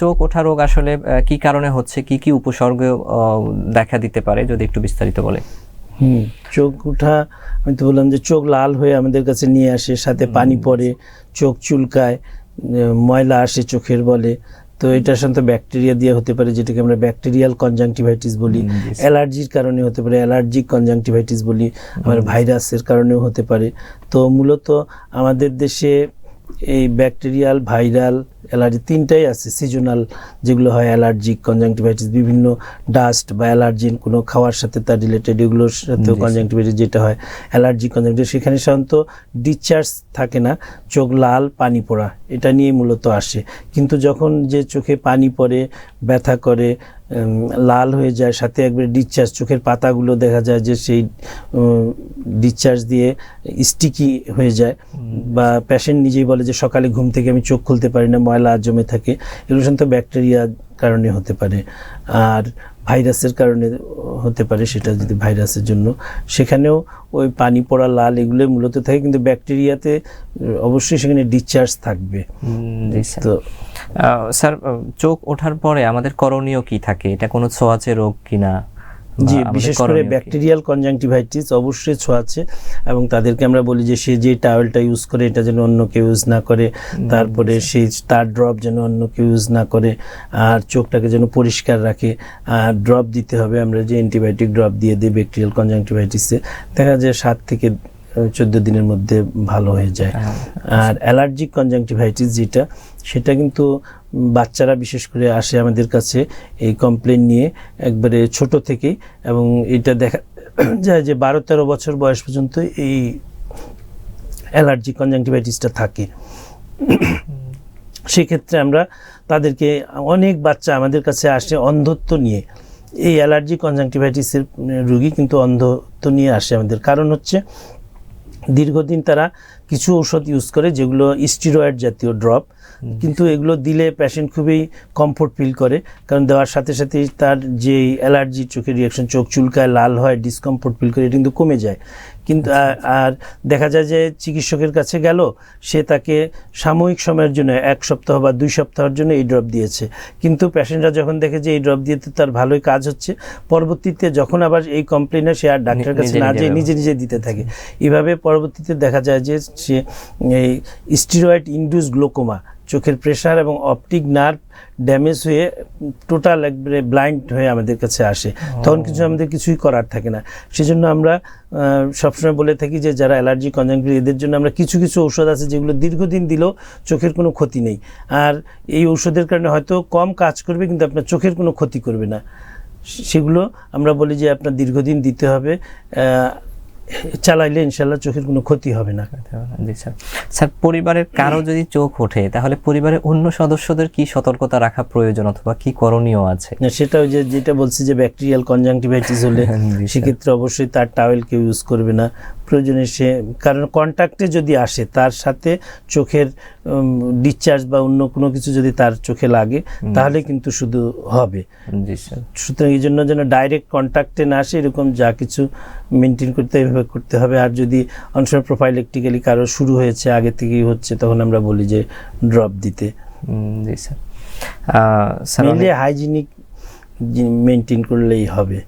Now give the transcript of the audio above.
চোখ ওঠা রোগ আসলে কি কারণে হচ্ছে কি কি উপসর্গ দেখা দিতে পারে যদি একটু বিস্তারিত বলে হুম চোখ উঠা আমি তো বললাম যে চোখ লাল হয়ে আমাদের কাছে নিয়ে আসে সাথে পানি পড়ে চোখ চুলকায় ময়লা আসে চোখের বলে। তো এটা সাধারণত ব্যাকটেরিয়া দিয়ে হতে পারে যেটাকে আমরা ব্যাকটেরিয়াল কনজাংটিভাইটিস বলি। অ্যালার্জির কারণে হতে পারে অ্যালার্জিক কনজাংটিভাইটিস বলি আমার ভাইরাসের কারণেও হতে পারে। তো মূলত আমাদের দেশে এই ব্যাকটেরিয়াল ভাইরাল অ্যালার্জি তিনটাই আছে সিজনাল যেগুলো হয় অ্যালার্জিক কনজাংটিভাইটিস বিভিন্ন ডাস্ট বা অ্যালার্জিন কোনো খাওয়ার সাথে তার রিলেটেড এগুলোর সাথেও কনজাংটিভাইটিস যেটা হয় অ্যালার্জি কনজাংটিভাইটিস সেখানে সাধারণত ডিসচার্জ থাকে না চোখ লাল পানি পড়া এটা নিয়ে মূলত আসে। কিন্তু যখন যে চোখে পানি পড়ে ব্যথা করে লাল হয়ে যায় সাথে একবারে ডিসচার্জ চোখের পাতাগুলো দেখা যায় যে সেই ডিসচার্জ দিয়ে স্টিকি হয়ে যায় বা পেশেন্ট নিজেই বলে যে সকালে ঘুম থেকে আমি চোখ খুলতে পারি না ময়লা জমে থাকে এগুলো সাধারণত ব্যাকটেরিয়ার কারণে হতে পারে। আর ভাইরাসের কারণে হতে পারে সেটা যদি ভাইরাসের জন্য। সেখানেও ওই পানি পড়া লাল এগুলো মূলত থাকে কিন্তু ব্যাকটেরিয়াতে অবশ্যই সেখানে ডিসচার্জ থাকবে। তো স্যার চোখ ওঠার পরে আমাদের করণীয় কি থাকে? এটা কোনো ছোঁয়াচে রোগ কিনা? জি বিশেষ করে ব্যাকটেরিয়াল কনজাংটিভাইটিস অবশ্যই ছোঁয়াচ্ছে এবং তাদেরকে আমরা বলি যে সে যে টাওয়েলটা ইউজ করে এটা যেন অন্য কেউ ইউজ না করে তারপরে সে তার ড্রপ যেন অন্য কেউ ইউজ না করে আর চোখটাকে যেন পরিষ্কার রাখে আর ড্রপ দিতে হবে আমরা যে অ্যান্টিবায়োটিক ড্রপ দিয়ে দিই ব্যাকটেরিয়াল কনজাংটিভাইটিসে দেখা যায় সাত থেকে চোদ্দ দিনের মধ্যে ভালো হয়ে যায়। হ্যাঁ, আর অ্যালার্জিক কনজাংটিভাইটিস যেটা সেটা কিন্তু বাচ্চারা বিশেষ করে আসে আমাদের কাছে এই কমপ্লেন নিয়ে একবারে ছোট থেকেই এবং এটা দেখা যায় যে বারো তেরো বছর বয়স পর্যন্ত এই অ্যালার্জিক কনজাংটিভাইটিসটা থাকে। সেক্ষেত্রে আমরা তাদেরকে অনেক বাচ্চা আমাদের কাছে আসে অন্ধত্ব নিয়ে। এই অ্যালার্জি কনজাংটিভাইটিসের রুগী কিন্তু অন্ধত্ব নিয়ে আসে আমাদের। কারণ হচ্ছে দীর্ঘদিন তারা কিছু ঔষধ ইউজ করে যেগুলো স্টিরয়েড জাতীয় ড্রপ কিন্তু এগুলো দিলে প্যাশেন্ট খুবই কমফোর্ট ফিল করে কারণ দেওয়ার সাথে সাথে তার যে অ্যালার্জি চোখের রিয়াকশন চোখ চুলকায় লাল হয় ডিসকমফোর্ট ফিল করে এটা কিন্তু কমে যায়। কিন্তু আর- দেখা যায় যে চিকিৎসকের কাছে গেল সে তাকে সাময়িক সময়ের জন্য এক সপ্তাহ বা দুই সপ্তাহের জন্য এই ড্রপ দিয়েছে। কিন্তু পেশেন্টরা যখন দেখে যে এই ড্রপ দিয়ে তো তার ভালোই কাজ হচ্ছে পরবর্তীতে যখন আবার এই কমপ্লেনে সে আর ডাক্তারের কাছে না যেয়ে নিজে নিজে দিতে থাকে। এভাবে পরবর্তীতে দেখা যায় যে সে এই স্টিরয়েড ইনডিউস গ্লোকোমা চোখের প্রেশার এবং অপটিক নার্ভ ড্যামেজ হয়ে টোটাল একবারে ব্লাইন্ড হয়ে আমাদের কাছে আসে। তখন কিছু আমাদের কিছুই করার থাকে না। সেজন্য আমরা সবসময় বলে থাকি যে যারা অ্যালার্জি কনজাংটিভ এদের জন্য আমরা কিছু কিছু ঔষধ আছে যেগুলো দীর্ঘদিন দিলেও চোখের কোনো ক্ষতি নেই। আর এই ঔষধের কারণে হয়তো কম কাজ করবে কিন্তু আপনার চোখের কোনো ক্ষতি করবে না। সেগুলো আমরা বলি যে আপনার দীর্ঘদিন দিতে হবে। চালাইলে ইনশাল্লাহ চোখের কোনো ক্ষতি হবে না। জি স্যার। স্যার পরিবারের কারও যদি চোখ ওঠে তাহলে পরিবারের অন্য সদস্যদের কি সতর্কতা রাখা প্রয়োজন অথবা কি করণীয় আছে? না, সেটা ওই যে যেটা বলছি যে ব্যাকটেরিয়াল কনজাংটিভাইটিস হলে সেক্ষেত্রে অবশ্যই তার টাওয়েল কেউ ইউজ করবে না। প্রয়োজনে সে কারণ কন্ট্যাক্টে যদি আসে তার সাথে চোখের ডিসচার্জ বা অন্য কোনো কিছু যদি তার চোখে লাগে তাহলে কিন্তু শুধু হবে। সুতরাং এই জন্য যেন ডাইরেক্ট কন্ট্যাক্টে না আসে এরকম যা কিছু মেনটেন করতে এভাবে করতে হবে। আর যদি অনেক প্রোফাইল প্রোফাইলেকটিক্যালি কারও শুরু হয়েছে আগে থেকেই হচ্ছে তখন আমরা বলি যে ড্রপ দিতে। জি স্যার হাইজিনিক মেনটেন করলেই হবে।